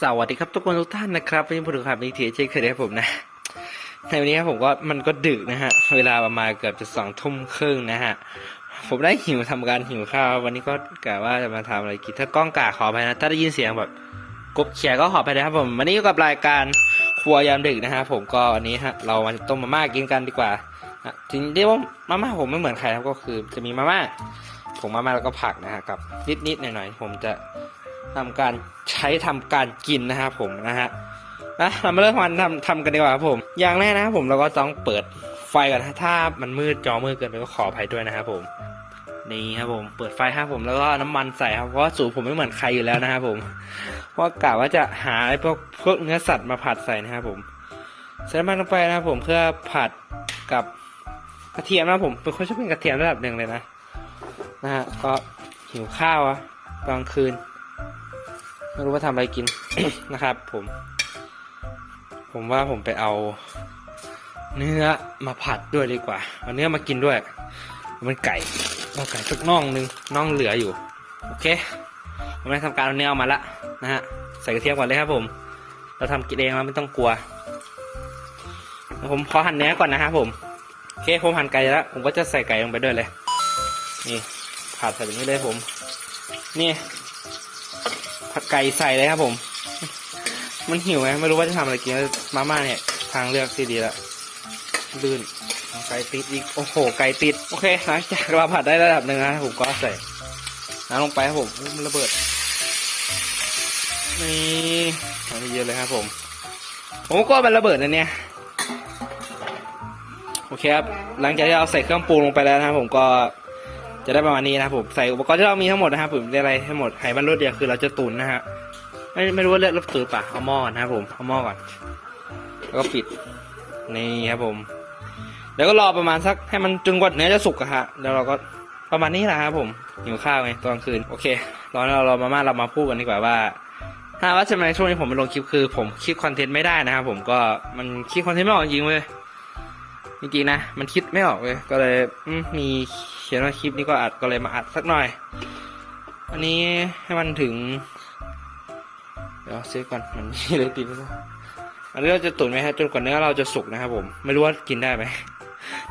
สวัสดีครับทุกคนทุกท่านนะครับวันนี้ผมถึงขับอีกทีเช่เคยครับผมนะ ในวันนี้ครับผมก็มันก็ดึกนะฮะ เวลาประมาณเกือบจะสองทุ่มครึ่งนะฮะ ผมได้หิวทำการหิวข้าว วันนี้ก็กะว่าจะมาทำอะไรกินถ้ากล้องกาขอไปนะ ถ้าได้ยินเสียงแบบกบเขียก็ขอไปนะครับผม วันนี้อยู่กับรายการครัวยามดึกนะฮะ ผมก็วันนี้ฮะเรามาต้มมาม่ากินกันดีกว่าจริงๆเรียกว่ามาม่าผมไม่เหมือนใครครับก็คือจะมีมาม่า ผงมาม่าแล้วก็ผักนะฮะกับนิดๆหน่อยๆผมจะทำการใช้ทำการกินนะครับผมนะฮะนะเรามาเริ่มทำทำทำกันดีกว่าครับผม อย่างแรกนะครับผมเราก็ต้องเปิดไฟก่อนนะถ้ามันมืดจอมืดเกินไปก็ขออภัยด้วยนะครับผมนี่ครับผมเปิดไฟครับผมแล้วก็น้ำมันใส่ครับเพราะสูตรผมไม่เหมือนใครอยู่แล้วนะครับผมเพราะกะว่าจะหาไอ้พวกพวกเนื้อสัตว์มาผัดใส่นะครับผมใส่น้ำมันลงไปนะครับผมเพื่อผัดกับกระเทียมนะครับผมเป็นคนชอบกินกระเทียมระดับหนึ่งเลยนะ นะฮะก็หิวข้าวอะกลางคืน ไม่รู้ว่าทำอะไรกิน นะครับ ผม ผมว่าผมไปเอา เนื้อมาผัดด้วยดีกว่า เอาเนื้อมากินด้วย มันไก่เอาไก่สักน่องนึงน่องเหลืออยู่ โอเค ผมได้ทำการเอาเนื้อเอามาละนะฮะใส่กระเทียมก่อนเลยครับผม เราทำกินเองเราไม่ต้องกลัว ผมขอหั่นเนื้อก่อนนะครับผม โอเคผมหั่นไก่แล้ว ผมก็จะใส่ไก่ลงไปด้วยเลย นี่ ผัดใส่แบบนี้เลยผม นี่ผัดไก่ใส่เลยครับผม มันหิวไงไม่รู้ว่าจะทำอะไรกินมาม่าเนี่ย ทางเลือกที่ดีละลื่นไก่ติดอีกโอ้โห ไก่ติด โอเคหลังจากเราผัดได้ระดับหนึ่งนะผมก็ใส่น้ำลงไปครับผมมันระเบิดนี่อันเยอะเลยครับผม ผมก็มันระเบิดนะเนี่ยโอเคครับหลังจากที่เราใส่เครื่องปรุงลงไปแล้วนะครับผมก็ จะได้ประมาณนี้นะครับผมใส่อุปกรณ์ที่เรามีทั้งหมดนะครับผมได้อะไรทั้งหมดไขมันรวดเดียวคือเราจะตุนนะฮะไม่ไม่รู้ว่าเลือกรบตุนป่ะเอาหม้อนะครับผมเอาหม้อก่อน แล้วก็ปิดนี่ครับผม แล้วก็รอประมาณสักให้มันจนกว่าเนื้อจะสุกอะฮะแล้วเราก็ประมาณนี้แหละครับผมหิวข้าวไงตอนกลางคืนโอเครอเรารอมาม่าเรามาพูดกันดีกว่าว่าถ้าว่าทำไมช่วงนี้ผมไม่ลงคลิปคือ ผมคิดคอนเทนต์ไม่ได้นะครับผมก็มันคิดคอนเทนต์ไม่ออกจริงเว้ย จริงๆนะ มันคิดไม่ออกเลยก็เลยมีเขียนว่าคลิปนี้ก็อัดก็เลยมาอัดสักหน่อย อันนี้ให้มันถึง เดี๋ยวเซฟก่อนมันมีเลยติดอันนี้เราจะตุ๋นไหมฮะจนกว่าเนื้อเราจะสุกนะครับผมไม่รู้ว่ากินได้ไหม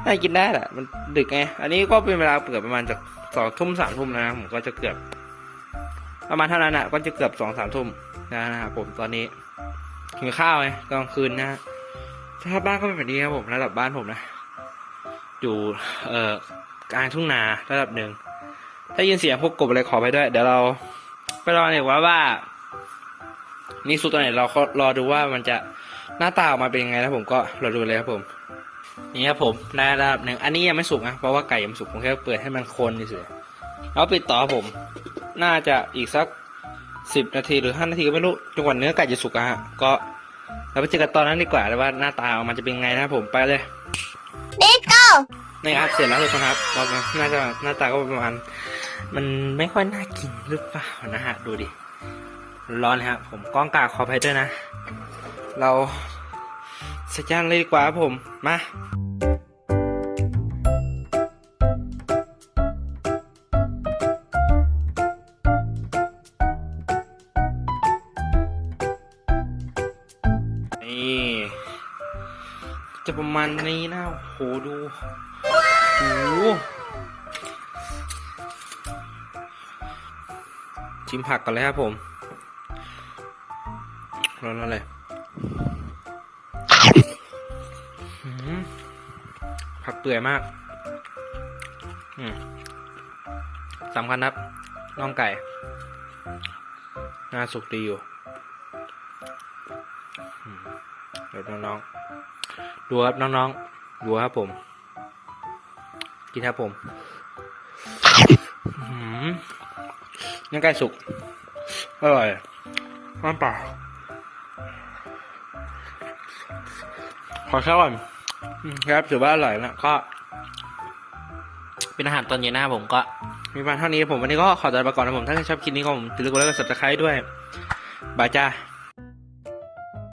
น่ากินได้แหละมันดึกไงอันนี้ก็เป็นเวลาเกือบประมาณจากสองทุ่มสามทุ่มนะผมก็จะเกือบ ประมาณเท่านั้นอะก็จะเกือบสองสามทุ่มนะครับผมตอนนี้กินข้าวไงกลางคืนนะฮะ สภาพบ้านก็เป็นแบบนี้ครับผมระดับบ้านผมนะ อยู่เอ่อกลางทุ่งนาระดับหนึ่งถ้ายินเสียงพวกกบอะไรขอไปด้วย เดี๋ยวเราไปรอเนีกว่าว่า นี่สุดตัวไหนเราก็รอดูว่ามันจะหน้าตาออกมาเป็นยังไงนะผมก็รอดูเลยครับผม นี่ครับผมได้ระดับหนึ่งอันนี้ยังไม่สุกนะเพราะว่าไก่ยังไม่สุกผมแค่เปิดให้มันคนเฉยแล้วปิดต่อผม น่าจะอีกสักสิบนาทีหรือห้านาทีก็ไม่รู้จนกว่าเนื้อไก่จะสุกอะฮะก็ เราไปเจอกันตอนนั้นดีกว่าเลยว่าหน้าตาออกมาจะเป็นไงนะครับผมไปเลย Let's go นี่ครับเสร็จแล้วทุกคนครับก็น่าจะหน้าตาก็ประมาณมันไม่ค่อยน่ากินหรือเปล่านะฮะดูดิร้อนนะครับผมกล้องกาขอไปด้วยนะ เราใส่จานเลยดีกว่าครับผมมา จะประมาณนี้นะโอ้โหดูโหชิมผักก่อนเลยครับผมร้อนๆเลยผักเปื่อยมากสำคัญครับน่องไก่น่าสุกดีอยู่เดี๋ยวน้องๆ ดูครับน้องๆ ดูครับผม กินครับผมอื้อหือเนื้อไก่สุก อร่อยน้ำเปล่าขอแค่ก่อนอืมครับถือว่าอร่อยนะก็ เป็นอาหารตอนเย็นนะครับผมก็ มีประมาณเท่านี้ผมวันนี้ก็ขอตัวไปก่อนนะผม ถ้าใครชอบคลิปนี้ก็ผมอย่าลืมกดไลค์กด subscribe ด้วย บายจ้า